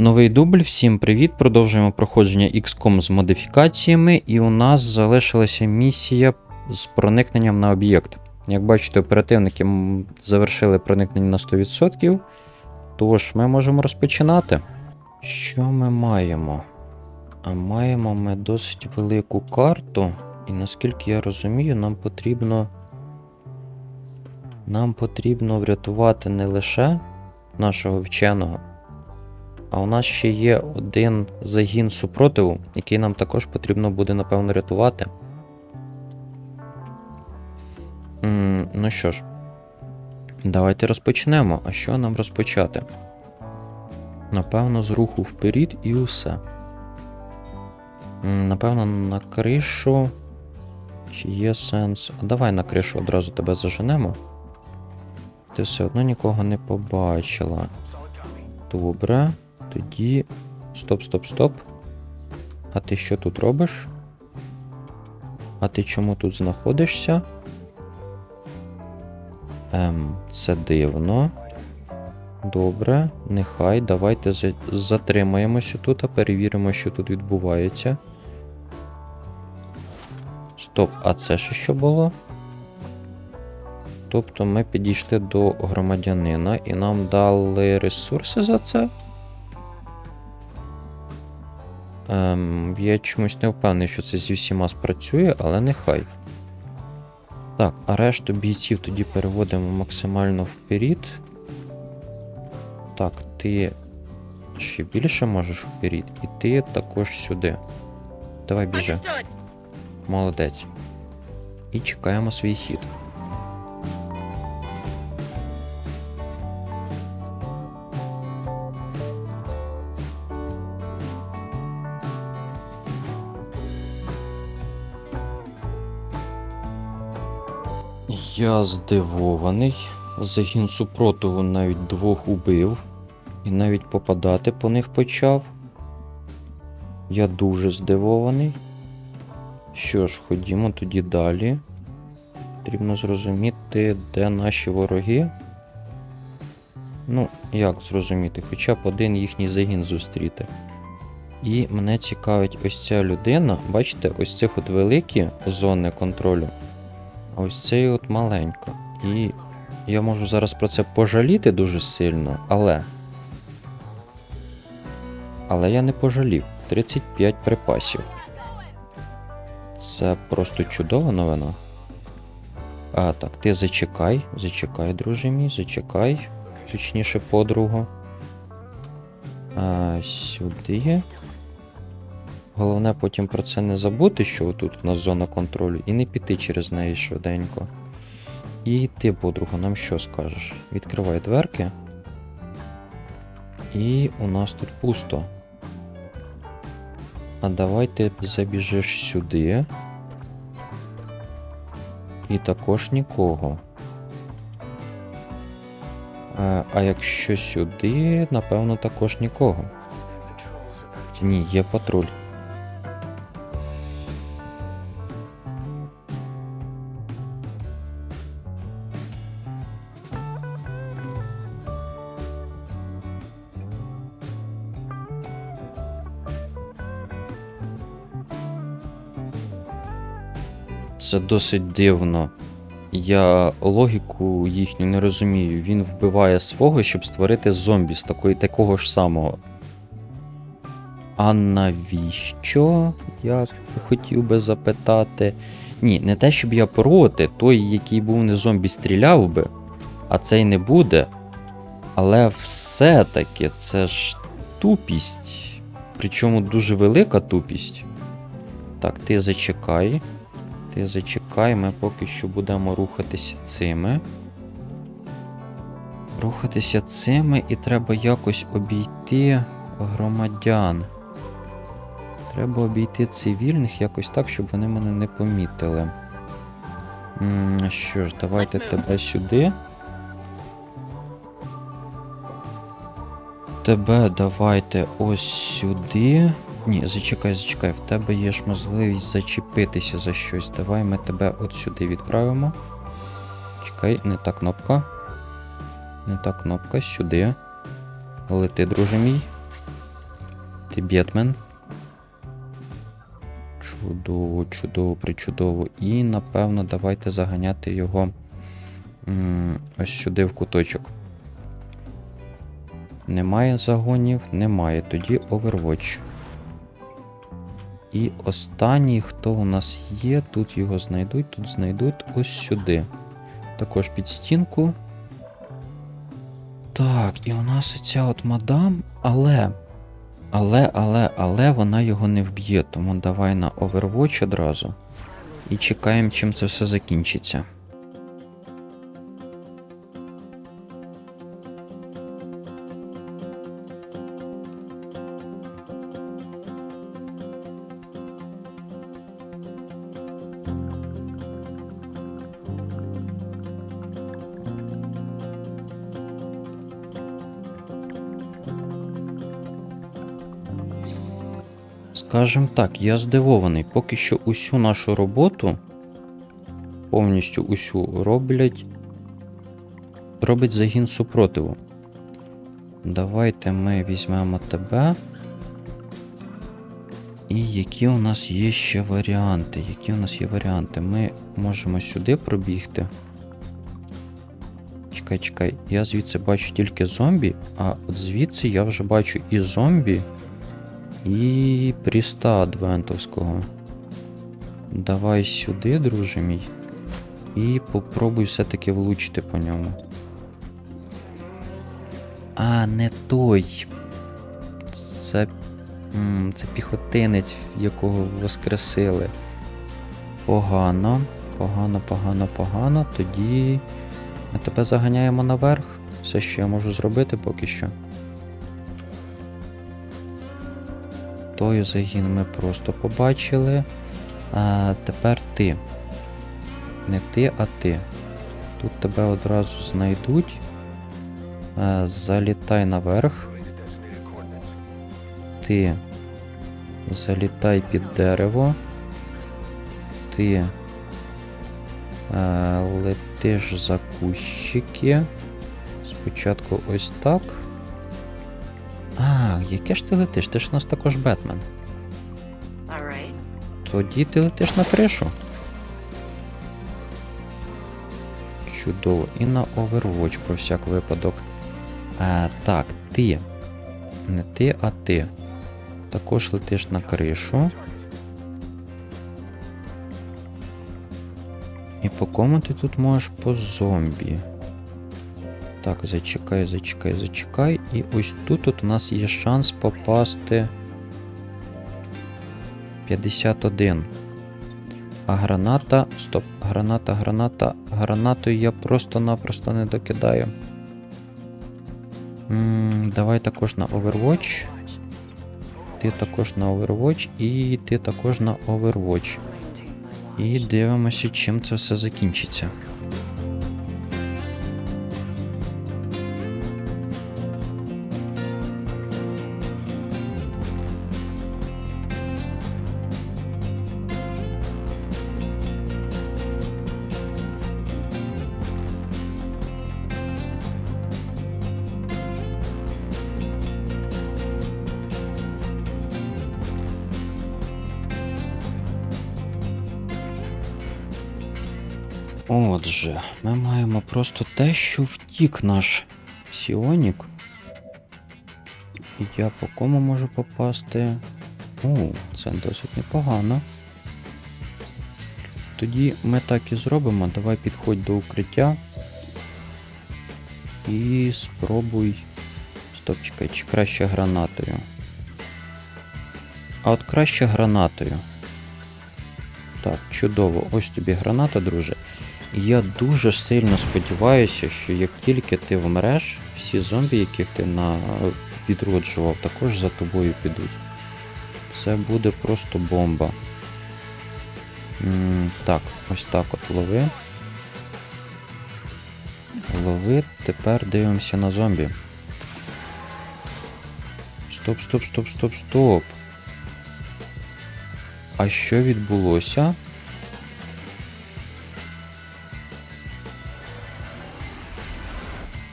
Новий дубль, всім привіт! Продовжуємо проходження XCOM з модифікаціями, і у нас залишилася місія з проникненням на об'єкт. Як бачите, оперативники завершили проникнення на 100%. Тож ми можемо розпочинати. Що ми маємо? А маємо ми досить велику карту, і наскільки я розумію, нам потрібно. Нам потрібно врятувати не лише нашого вченого, а у нас ще є один загін супротиву, який нам також потрібно буде, напевно, рятувати. М, ну що ж, давайте розпочнемо. А що нам розпочати? Напевно, з руху вперед і усе. М, Напевно, на кришу. Чи є сенс? А давай на кришу одразу тебе заженемо. Ти все одно нікого не побачила. Добре. Тоді. Стоп, стоп, стоп. А ти що тут робиш? А ти чому тут знаходишся? Ем, це дивно. Добре, нехай. Давайте затримаємося тут, а перевіримо, що тут відбувається. Стоп, а це ще що було? Тобто ми підійшли до громадянина і нам дали ресурси за це? Ем, я чомусь не впевнений, що це зі всіма спрацює, але нехай. Так, а решту бійців тоді переводимо максимально вперед. Так, ти ще більше можеш вперед, і ти також сюди. Давай біжи. Молодець. І чекаємо свій хід. Я здивований. Загін супротиву навіть двох убив. І навіть попадати по них почав. Я дуже здивований. Що ж, ходімо тоді далі. Потрібно зрозуміти, де наші вороги. Ну, як зрозуміти, хоча б один їхній загін зустріти. І мене цікавить ось ця людина. Бачите, ось цих от великі зони контролю. Ось цей от маленька. І я можу зараз про це пожаліти дуже сильно, але. Але я не пожалів. 35 припасів. Це просто чудова новина. А, так, ти зачекай, зачекай, друже мій, зачекай. Точніше, подругу. А, сюди. Головне потім про це не забути, що тут у нас зона контролю, і не піти через неї швиденько. І ти, подруга, нам що скажеш? Відкривай дверки. І у нас тут пусто. А давай ти забіжиш сюди. І також нікого. А, а якщо сюди, напевно, також нікого. Ні, є патруль. Це досить дивно. Я логіку їхню не розумію. Він вбиває свого, щоб створити зомбі з такої, такого ж самого. А навіщо? Я хотів би запитати. Ні, не те, щоб я проти, той, який був не зомбі, стріляв би, а цей не буде. Але все-таки це ж тупість. Причому дуже велика тупість. Так, ти зачекай. Ти зачекай, ми поки що будемо рухатися цими. Рухатися цими і треба якось обійти громадян. Треба обійти цивільних якось так, щоб вони мене не помітили. М, Що ж, давайте тебе сюди. Тебе давайте ось сюди. Ні, зачекай, зачекай, в тебе є ж можливість зачепитися за щось. Давай ми тебе от сюди відправимо. Чекай, не та кнопка. Не та кнопка, сюди. Лети, друже мій. ти Бетмен. Чудово, чудово, причудово. І, напевно, давайте заганяти його м, ось сюди в куточок. Немає загонів, немає. Тоді Overwatch. І останній, хто у нас є, тут його знайдуть, тут знайдуть ось сюди. Також під стінку. Так, і у нас ця от мадам, але. Але, але, але вона його не вб'є, тому давай на Overwatch одразу. І чекаємо, чим це все закінчиться. Скажем так, я здивований, поки що усю нашу роботу, повністю усю роблять. Робить загін супротиву. Давайте ми візьмемо тебе. І які у нас є ще варіанти? Які у нас є варіанти? Ми можемо сюди пробігти. Чекай, чекай, я звідси бачу тільки зомбі, а от звідси я вже бачу і зомбі, і Пріста Адвентовського. Давай сюди, друже мій. І попробуй все-таки влучити по ньому. А, не той. Це. Це піхотинець, якого воскресили. Погано. Погано, погано, погано. Тоді ми тебе заганяємо наверх. Все, що я можу зробити поки що. Той загін ми просто побачили. А тепер ти. Не ти, а ти. Тут тебе одразу знайдуть. Залітай наверх. Ти залітай під дерево. Ти летиш за кущики. Спочатку ось так. А, яке ж ти летиш? Ти ж у нас також Бетмен. Right. Тоді ти летиш на кришу. Чудово. І на Overwatch про всяк випадок. А, так, ти. Не ти, а ти. Також летиш на кришу. І по кому ти тут можеш по зомбі? Так, зачекай, зачекай, зачекай. І ось тут от у нас є шанс попасти 51. А граната. Стоп, граната, граната. Гранатою я просто-напросто не докидаю. м давай також на Overwatch. Ти також на Overwatch і ти також на Overwatch. І дивимося, чим це все закінчиться. Отже, ми маємо просто те, що втік наш Сіонік. І я по кому можу попасти? О, це досить непогано. Тоді ми так і зробимо. Давай підходь до укриття. І спробуй. Стоп, чекай, чи краще гранатою. А от краще гранатою. Так, чудово. Ось тобі граната, друже. І я дуже сильно сподіваюся, що як тільки ти вмреш, всі зомбі, яких ти на... відроджував, також за тобою підуть. Це буде просто бомба. так, ось так от лови. Лови, тепер дивимося на зомбі. Стоп, стоп, стоп, стоп, стоп. А що відбулося?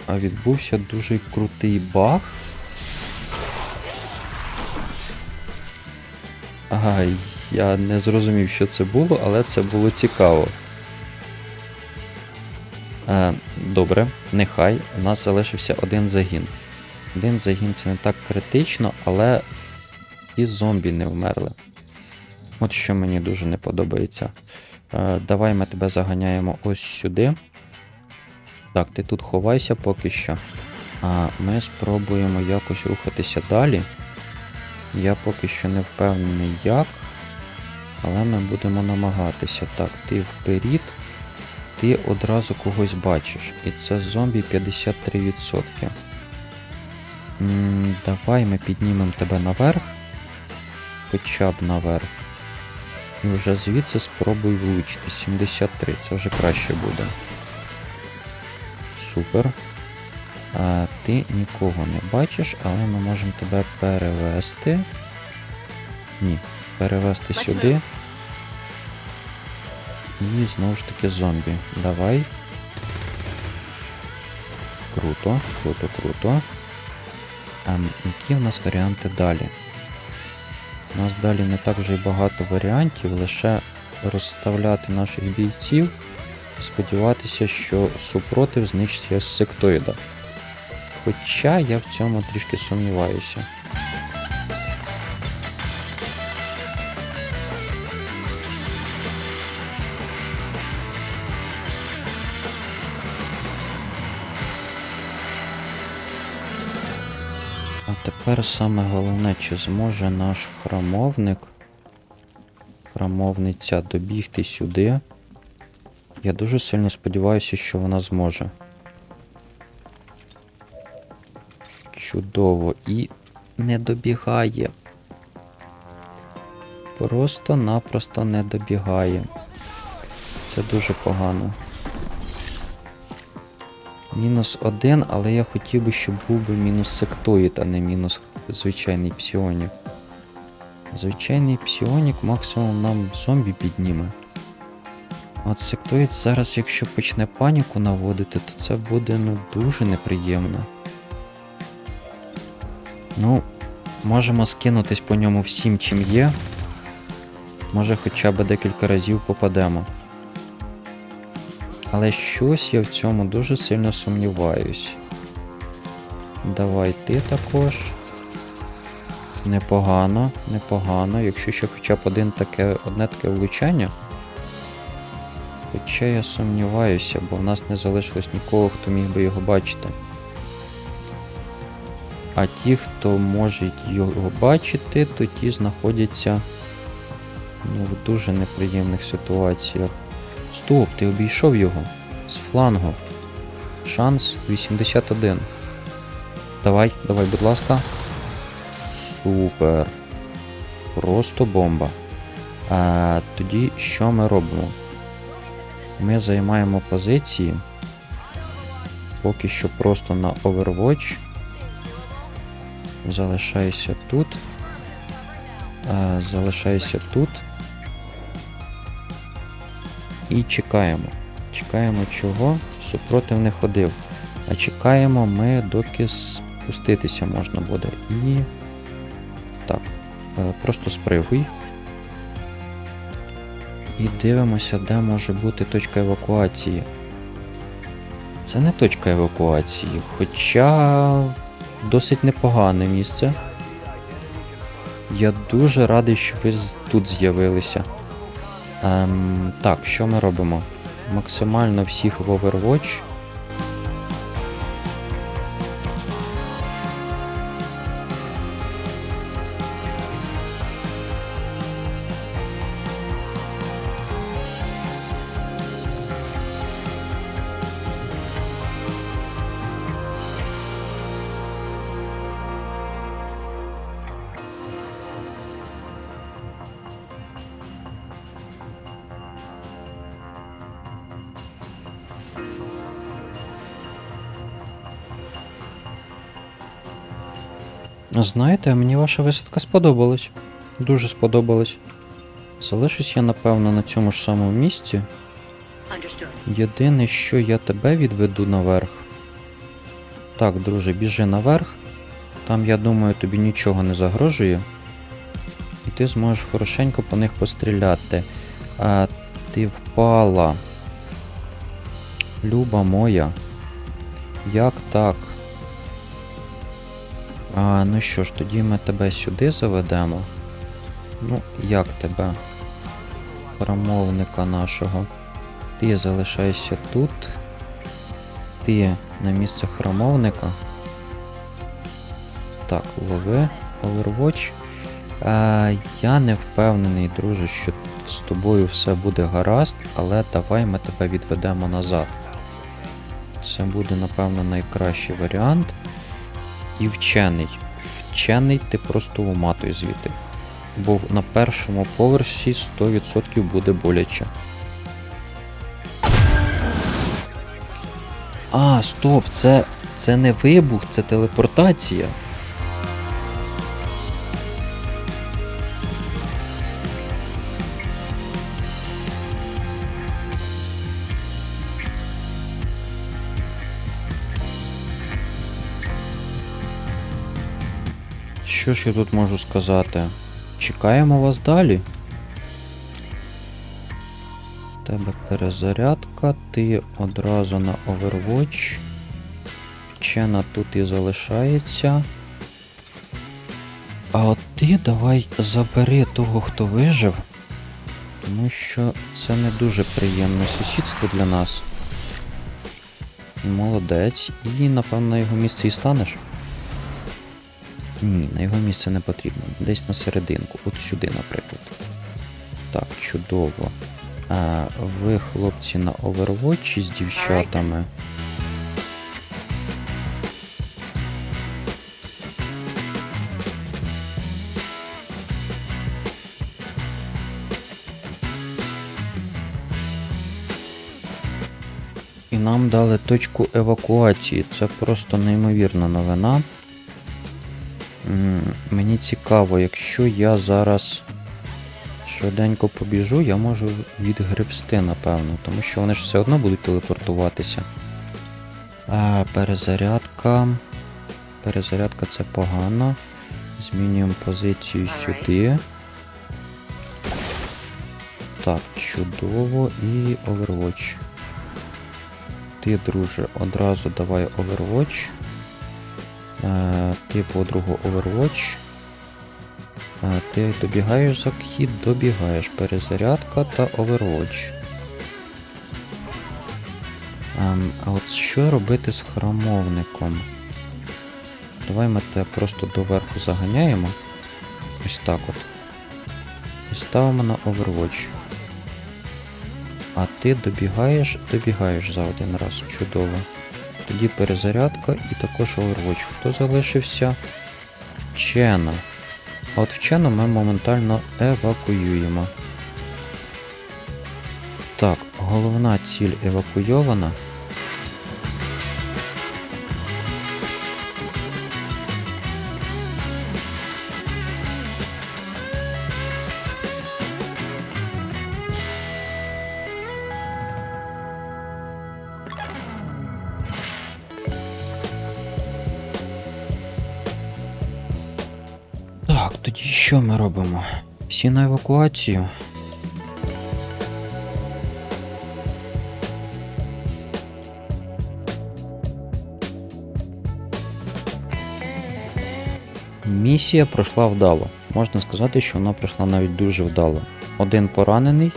А відбувся дуже крутий баг. Ага, я не зрозумів, що це було, але це було цікаво. Е, добре, нехай. У нас залишився один загін. Один загін це не так критично, але і зомбі не вмерли. От що мені дуже не подобається. Е, давай ми тебе заганяємо ось сюди. Так, ти тут ховайся поки що. А ми спробуємо якось рухатися далі. Я поки що не впевнений як. Але ми будемо намагатися. Так, ти вперед, ти одразу когось бачиш. І це зомбі 53%. М, давай ми піднімемо тебе наверх. Хоча б наверх. І вже звідси спробуй влучити. 73, це вже краще буде. Супер. А, ти нікого не бачиш, але ми можемо тебе перевести. Ні, перевести Бачу. сюди. І знову ж таки зомбі. Давай. Круто, круто, круто. Ем, які в нас варіанти далі? У нас далі не так вже й багато варіантів, лише розставляти наших бійців сподіватися, що супротив знищиться сектоїда. Хоча я в цьому трішки сумніваюся. А тепер саме головне, чи зможе наш храмовник, храмовниця добігти сюди. Я дуже сильно сподіваюся, що вона зможе. Чудово. І не добігає. Просто-напросто не добігає. Це дуже погано. Мінус один, але я хотів би, щоб був би мінус сектоїд, а не мінус звичайний псіонік. Звичайний псіонік максимум нам зомбі підніме. От сектоїд зараз, якщо почне паніку наводити, то це буде ну дуже неприємно. Ну, можемо скинутись по ньому всім, чим є. Може хоча б декілька разів попадемо. Але щось я в цьому дуже сильно сумніваюсь. Давай ти також. Непогано, непогано. Якщо ще хоча б один таке, одне таке влучання. Хоча я сумніваюся, бо в нас не залишилось нікого, хто міг би його бачити. А ті, хто може його бачити, то ті знаходяться ну, в дуже неприємних ситуаціях. Стоп, ти обійшов його з флангу. Шанс 81. Давай, давай, будь ласка. Супер. Просто бомба. А, тоді що ми робимо? Ми займаємо позиції. Поки що просто на Overwatch. Залишайся тут. А, залишайся тут. І чекаємо. Чекаємо чого? Супротив не ходив. А чекаємо ми, доки спуститися можна буде. І. Так. е, Просто спригуй. І дивимося, де може бути точка евакуації. Це не точка евакуації, хоча досить непогане місце. Я дуже радий, що ви тут з'явилися. Ем, так, що ми робимо? Максимально всіх в Overwatch. Знаєте, мені ваша висадка сподобалась. Дуже сподобалась. Залишусь я, напевно, на цьому ж самому місці. Єдине, що я тебе відведу наверх. Так, друже, біжи наверх. Там, я думаю, тобі нічого не загрожує. і ти зможеш хорошенько по них постріляти. А, ти впала. Люба моя. Як так? А, ну що ж, тоді ми тебе сюди заведемо. Ну, як тебе? Храмовника нашого. Ти залишайся тут. Ти на місце храмовника. Так, лови Overwatch. А, я не впевнений, друже, що з тобою все буде гаразд, але давай ми тебе відведемо назад. Це буде, напевно, найкращий варіант. І вчений. Вчений ти просто уматуй звідти. Бо на першому поверсі 100% буде боляче. А, стоп, це, це не вибух, це телепортація. Що ж я тут можу сказати? Чекаємо вас далі. Тебе перезарядка, ти одразу на Overwatch. Вчена тут і залишається. А от ти давай забери того, хто вижив. Тому що це не дуже приємне сусідство для нас. Молодець. І напевно на його місце і станеш. Ні, на його місце не потрібно. Десь на серединку. От сюди, наприклад. Так, чудово. А, ви, хлопці, на Overwatch з дівчатами. І нам дали точку евакуації. Це просто неймовірна новина. Мені цікаво, якщо я зараз швиденько побіжу, я можу відгребсти, напевно, тому що вони ж все одно будуть телепортуватися. А, перезарядка. Перезарядка це погано. Змінюємо позицію сюди. Так, чудово. І Overwatch. Ти, друже, одразу давай Overwatch. Е, Ти подругу Overwatch. Ти добігаєш за вхід, добігаєш. Перезарядка та Overwatch. Ем, а от що робити з храмовником? Давай ми тебе просто доверху заганяємо. Ось так от. І ставимо на Overwatch. А ти добігаєш, добігаєш за один раз. Чудово. Тоді перезарядка і також Overwatch. Хто залишився? Чена. А от вчену ми моментально евакуюємо. Так, головна ціль евакуйована. Тоді що ми робимо? Всі на евакуацію. Місія пройшла вдало. Можна сказати, що вона пройшла навіть дуже вдало. Один поранений,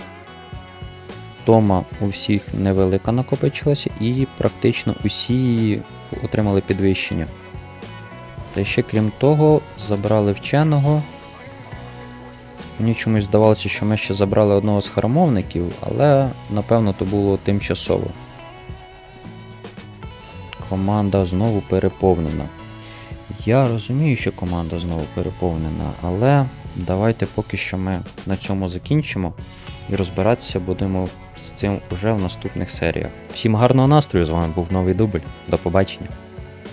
Тома у всіх невелика накопичилася, і практично усі отримали підвищення. Та ще крім того, забрали вченого. Мені чомусь здавалося, що ми ще забрали одного з храмовників, але напевно то було тимчасово. Команда знову переповнена. Я розумію, що команда знову переповнена, але давайте поки що ми на цьому закінчимо і розбиратися будемо з цим уже в наступних серіях. Всім гарного настрою! З вами був новий дубль. До побачення!